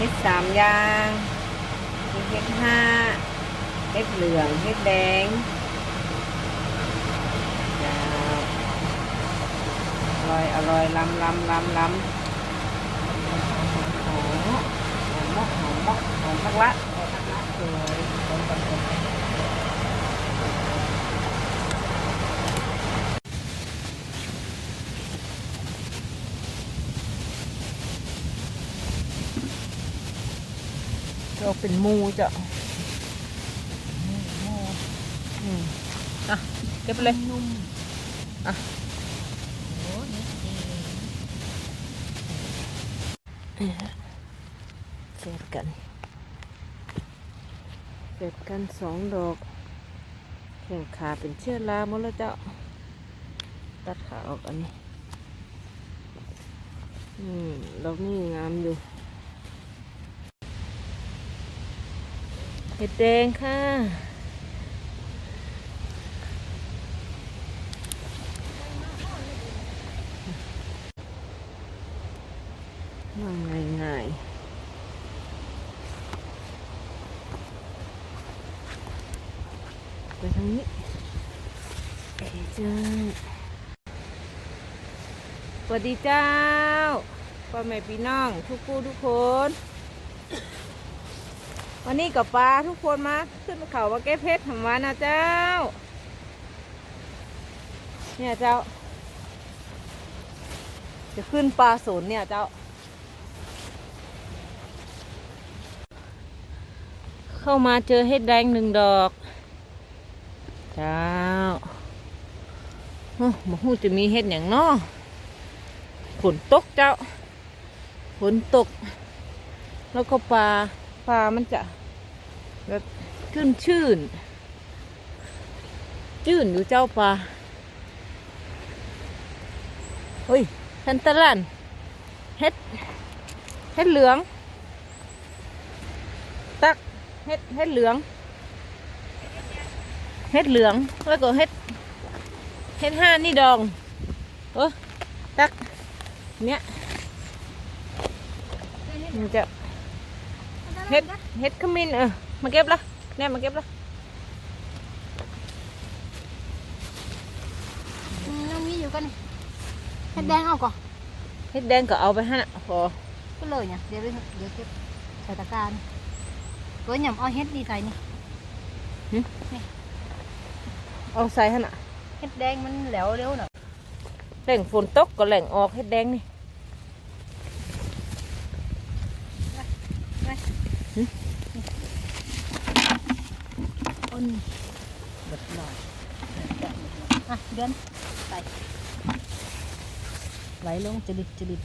เฮ็ดสามอย่างเฮ็ดห้าเฮ็ดเหลืองเฮ็ดแดงอร่อยอร่อยลำลำลำลำหอมหอมมากหอมมากหอมมากละสวย เราเป็นหมูจ้ะอืมอะเก็บไปเลยนุ่มอะโอ้นี่เองเสร็จกันเสร็จกันสองดอกแข่งขาเป็นเชื้อราหมดแล้วเจ้าตัดขาออกอันนี้อืมดอกนี้งามอยู่ เห็ดแดงค่ะว่าง่ายๆไปทางนี้เจ้าสวัสดีเจ้าพ่อแม่พี่น้อง ทุกผู้ทุกคน วันนี้กับปลาทุกคนมาขึ้นเขามาเก็บเพชรทำวานนะเจ้า เนี่ยเจ้า จะขึ้นปลาสนเนี่ยเจ้า เข้ามาเจอเห็ดแดงหนึ่งดอก เจ้าโอ้มาหูจะมีเห็ดอย่างน้อฝนตกเจ้าฝนตก แล้วก็ปลา ปลามันจะแบบชื่นชื่นจื่นอยู่เจ้าปลาเฮ้ยทันตะลันเฮ็ดเฮ็ดเหลือง ตักเฮ็ดเฮ็ดเหลืองเฮ็ดเหลืองแล้วก็เฮ็ดเฮ็ดห้านี่ดองเออตักเนี้ยมันจะ เฮ็ดเฮ็ดขมิ้นเออมาเก็บละเนี่ยมาเก็บละอืมน้องมีอยู่กันนี่เฮ็ดแดงเอาก่อนเฮ็ดแดงก็เอาไปฮะพอก็เลยเนี่ยเดี๋ยวเดี๋ยวเก็บใส่ตะกร้ารตัวหย่ำเอาเฮ็ดดีใส่นี่เอาใส่ฮะน่ะเฮ็ดแดงมันแหลวเร็วหน่อยแหล่งฝนตกก็แหล่งออกเฮ็ดแดงนี่ อ้นเบิดหน่อยอะเดินใส่ไหลลงจริตจริต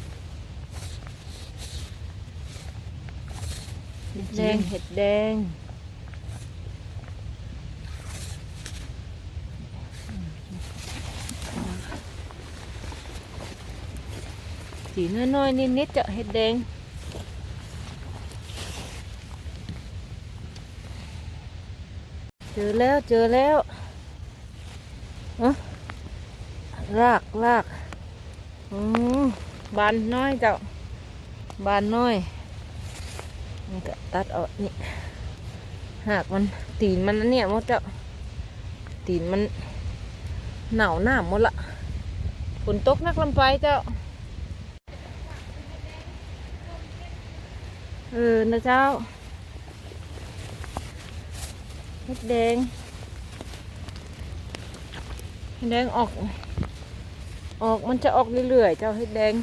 เจอแล้วเจอแล้วอะรากรากอืมบานน้อยเจ้าบานน้อยนี่ก็ตัดออกนี่หากมันตีนมันอันเนี่ยมดเจ้าตีนมันหนาวหน้าหมดละฝนตกนักลำไปเจ้าเออนะเจ้า เฮ็ดแดงเฮ็ดแดงออก ออกมันจะออกเรื่อยๆเจ้าเฮ็ดแดง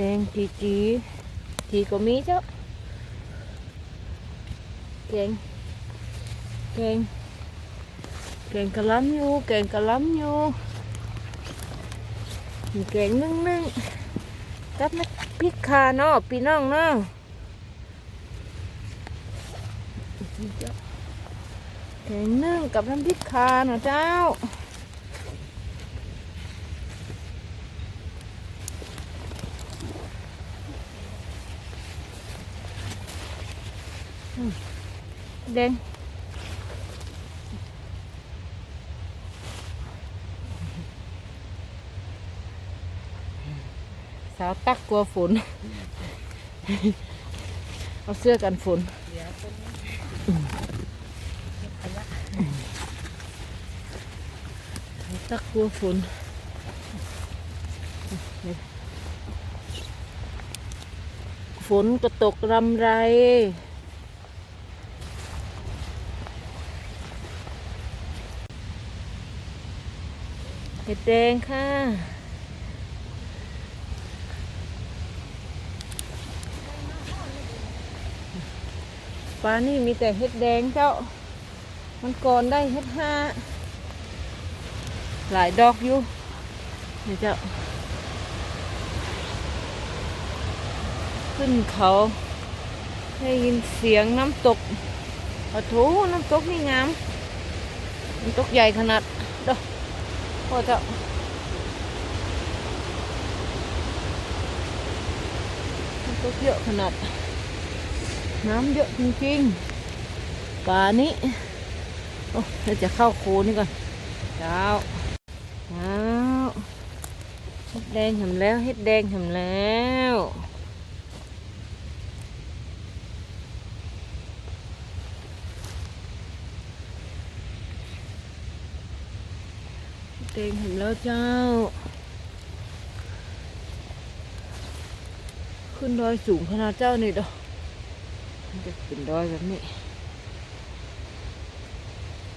แดงจีจีจีก็มีเจ้าแกงแกงแกงกะหล้ำอยู่แกงกะหล้ำอยู่มีแกงนึ่งนึ่งๆกับน้ำพริกคาเนาะพี่น้องเนาะแแกงนึ่งกับน้ำพริกคาเนาะเจ้า อืม แดงสาวตักกลัวฝน เอาเสื้อกันฝนตักกลัวฝนฝนก็ตกรำไร เห็ดแดงค่ะปลานี่มีแต่เห็ดแดงเจ้า มันก่อนได้เห็ดห้า หลายดอกอยู่เดี๋ยวจะขึ้นเขาได้ยินเสียงน้ำตกโอ้โถน้ำตกนี่งาม น้ำตกใหญ่ขนาด เด้เจ้าน้ำตกเยอะขนาด น้ำเยอะจริงๆป่านี้ โอ้เราจะเข้าโคนี่ก่อนเจ้าเอาเฮ็ดแดงทำแล้วเฮ็ดแดงทำแล้ว เฮ็ดแดงทำแล้วเจ้า ขึ้นดอยสูงขนาดเจ้านี่ดอกมันจะเป็นดอยแบบนี้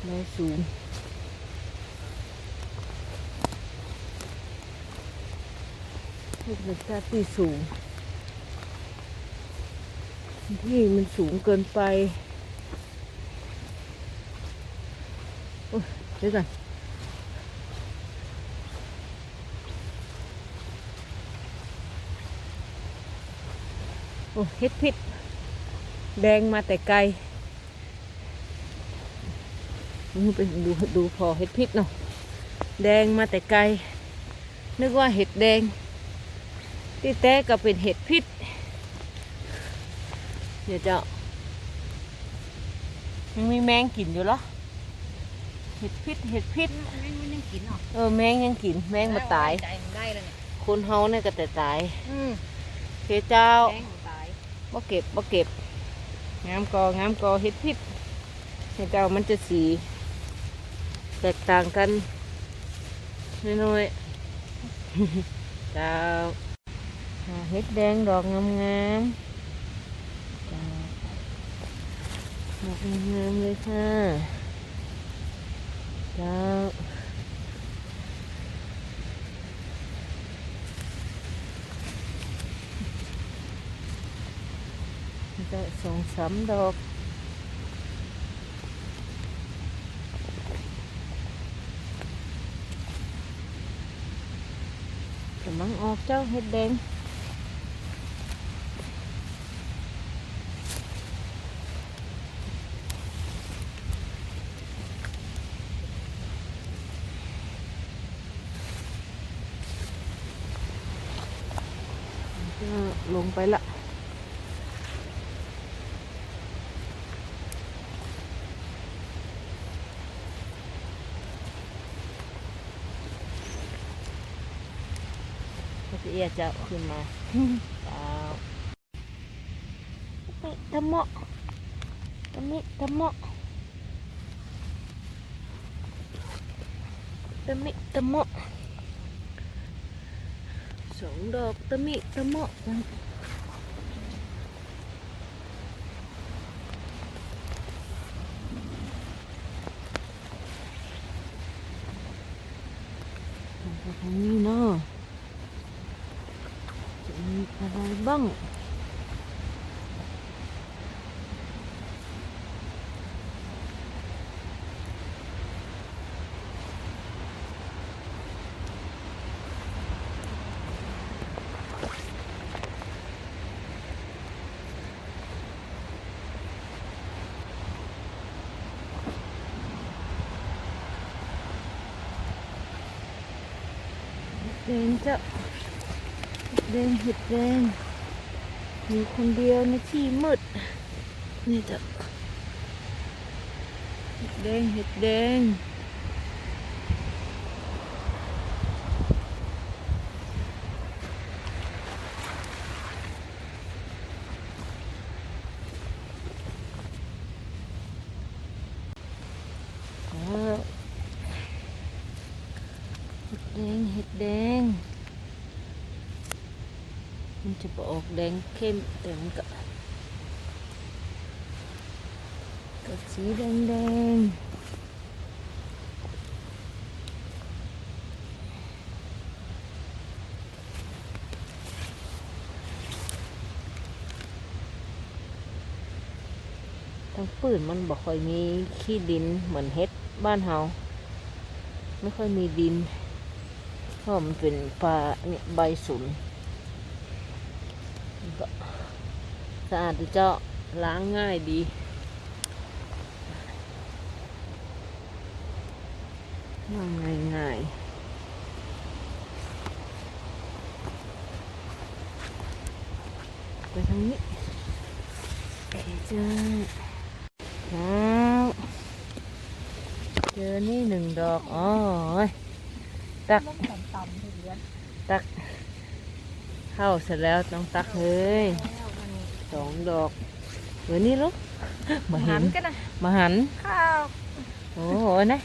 ดอยสูงนี่เป็นชาติที่สูง ที่มันสูงเกินไป โอ้ยเดี๋ยวก่อน โอ้เฮ็ดพิษแดงมาแต่ไกลนี่ไปดูดูพอเฮ็ดพิษเนาะแดงมาแต่ไกล นึกว่าเห็ดแดง ที่แท้ก็เป็นเห็ดพิษเดี๋ยวเจ้ายังมีแมงกินอยู่เหรอเห็ดพิษเห็ดพิษแม่งมันยังกินเหรอเออแมงยังกิน แมงมาตายใจมันได้แล้วเนี่ยคนเฮาเนี่ยก็แต่ตายอืมเคเจ้าแม่งมันตาย บ่เก็บบ่เก็บ งามกองามกอเห็ดพิษเคเจ้ามันจะสี แตกต่างกันน้อยๆเจ้าเห็ดแดงดอกงามๆดอกงามๆเลยค่ะจ้า จะสองสามดอกกำลังออกเจ้าเห็ดแดงก็ลงไปละ เอียจะขึ้นมาเปล่าไปตะเมาะตะมิตะเมาะตะมิตะเมาะสองดอกตะมิตะเมาะกัน 금방 진짜 네, แรงเห็ดแดงอยู่คนเดียวในที่มืด นี่จะเห็ดแดงเห็ดแดงอ้าวเห็ดแดงเห็ดแดง มันจะออกแดง เข้มแต่มันก็ก็สีแดงแดงทั้งปืนมันบอกค่อยมีขี้ดินเหมือนเฮ็ดบ้านเฮาไม่ค่อยมีดินเพราะมันเป็นปลาเนี่ยใบสุน สะอาดดีเจ้าล้างง่ายดีง่ายง่ายง่ายไปทางนี้เอ้ยเจ้าแล้วเจอนี่หนึ่งดอก อ๋อตักตัก เข้าเสร็จแล้วต้องตักเลยแล้วมันสองดอกเหมือนนี่ลูกมาเห็หันนกันนะมาหันข้าวโอ้โหนะ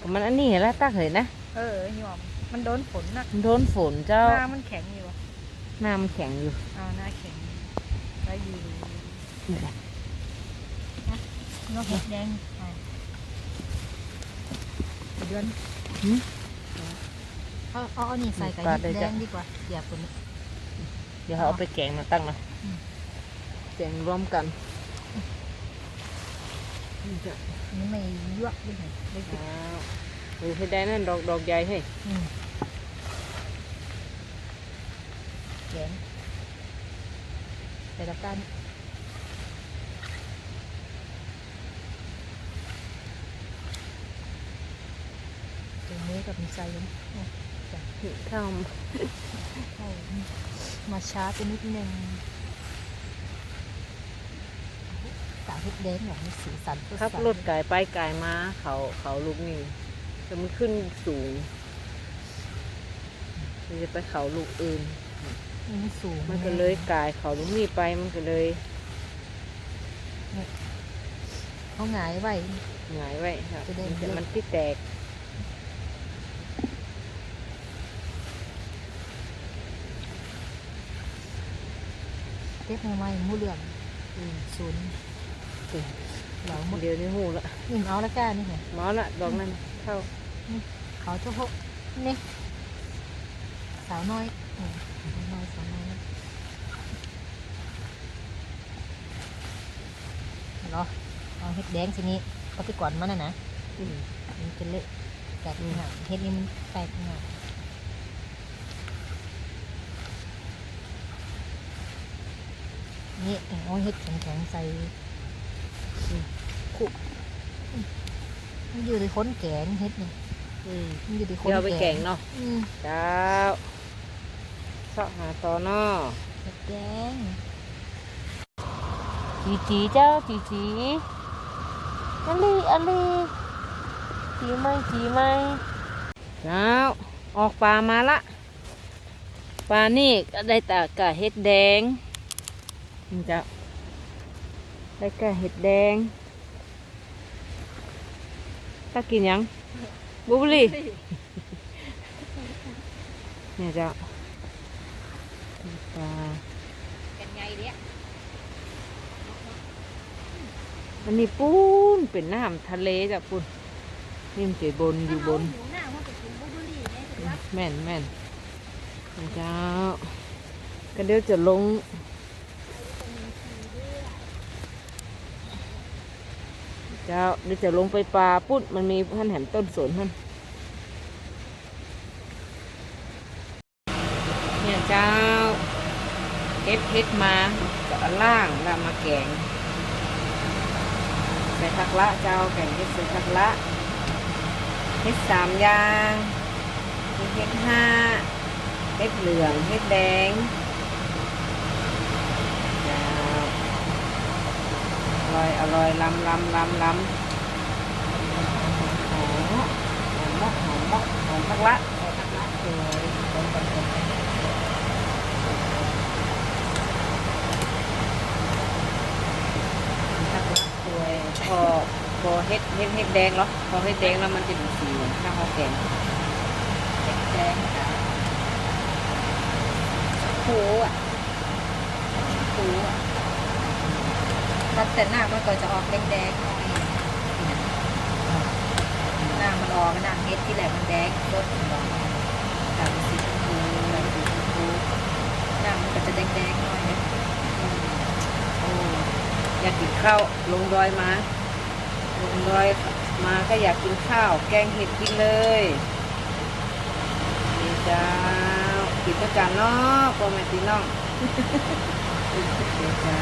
ก็มันอันนี้เห็นแล้วตักเลยนะเออหยอมมันโดนฝนนะมันโดนฝนเจ้าหน้ามันแข็งอยู่อะหน้ามันแข็งอยู่เอาหน้าแข็งแล้วอยู่นี่แหละนกเห็ดแดงอะเดือนหืมเอาเอาอันนี้ใส่กับปาเห็ดดเลยแดจ้ะงดีกว่าอย่าปุ่น เดี๋ยวเอาไปแกงมาตั้งนะอืมแกงรวมกันนี่จ้ะนี่ไม่ยั่วด้วยไงไม่ติดอ้าวดูให้ได้นั่นดอกดอกใหญ่ให้อืมแกงใส่ตะกร้ารตรงนี้กับมีใส่ยังอะจ้ะข้าว เข้ามาช้าไปนิดนึงตาเห็ดแดงแบบมีสีสันสดใสขับรถไก่ไปไก่มาเขาเขาลูกนี่แต่มันขึ้นสูงมันจะไปเขาลูกอื่นมันสูงมันก็เลยกายเขาลูกนี่ไปมันก็เลยเขาหงายไว้หงายไว้ครับจะได้มันจะเยอะมันที่แตก เก็บมาใหม่หมูเหลืองอืมศูนย์เหลาหมดเดี๋ยวนี้หูละหนึ่งเอาแล้วกันนี่ไงหมอละดอกนั้นเข้าเขาเจ้าพวกนี่สาวน้อยอืมสาวน้อยสาวน้อยเหรอเอาเห็ดแดงสินี้เอาไปก่อนมันนะนะอืมมันจะเละแตกอืมหนักเห็ดนี่มันแตกหนักนี่ เอาเห็ดแข็งๆใส่คุกมันอยู่ในค้นแกงเห็ดนี่อืมมันอยู่ในค้นเดี๋ยวเอาไปแกงเนาะอืมเจ้าเสาะหาตอนอเห็ดแดงจีจีเจ้าจีจีอันลีอันลีจีไหมจีไหมเจ้าออกปลามาละปลานี่ก็ได้แต่กะเห็ดแดง นี่เจ้าได้กะเห็ดแดงถ้ากินยังบุบลี่เนี่ยเจ้าปลากันไงเนี่ยอันนี้ปูนเป็นน้ำทะเลจ้ะปูนนี่มันจะบนอยู่บนหนูหน้าว่าจะกินบุบุรีเนี่ยถือว่าแม่นแม่นเจ้าก็เดี๋ยวจะลง เจ้าเดี๋ยวจะลงไปปลาปุ๊ดมันมีพันแหมต้นสนพันเนี่ยเจ้าเก็บเฮ็ดมาก็เอล่างแล้วมาแกงใส่ผักละเจ้าแกงเฮ็ดใส่ผักละเฮ็ดสามอย่างเห็ดห้าเห็ดเหลืองเห็ดแดงจ้าอ ร่อยอร่อยลำลำลำลำหอมหอมมากหอมมากหอมมากละหอมมากละสวยสวยพอพอเห็ดเห็ดเห็ดแดงเหรอพอเห็ดแดงแล้วมันจะเป็นสีเหมือนข้าวหอมแกงแดงจ้ะหูอะโอ้โหอะ ตัดแต่หน้ามันก็จะออกแดงๆหน่อยหน้ามันออกหน้าเม็ดที่แหลมมันแดงรสมันออกตามสีชมพูอะไรสีชมพูหน้ามันก็จะแดงๆหน่อยนะอืมโอ้อยากกินข้าวลงดอยมาลงดอยมาก็อยากกินข้าว แกงเห็ดกินเลยนี่จ้ากินด้วยกันเนาะพ่อแม่พี่น้องเดี๋ยวจ้า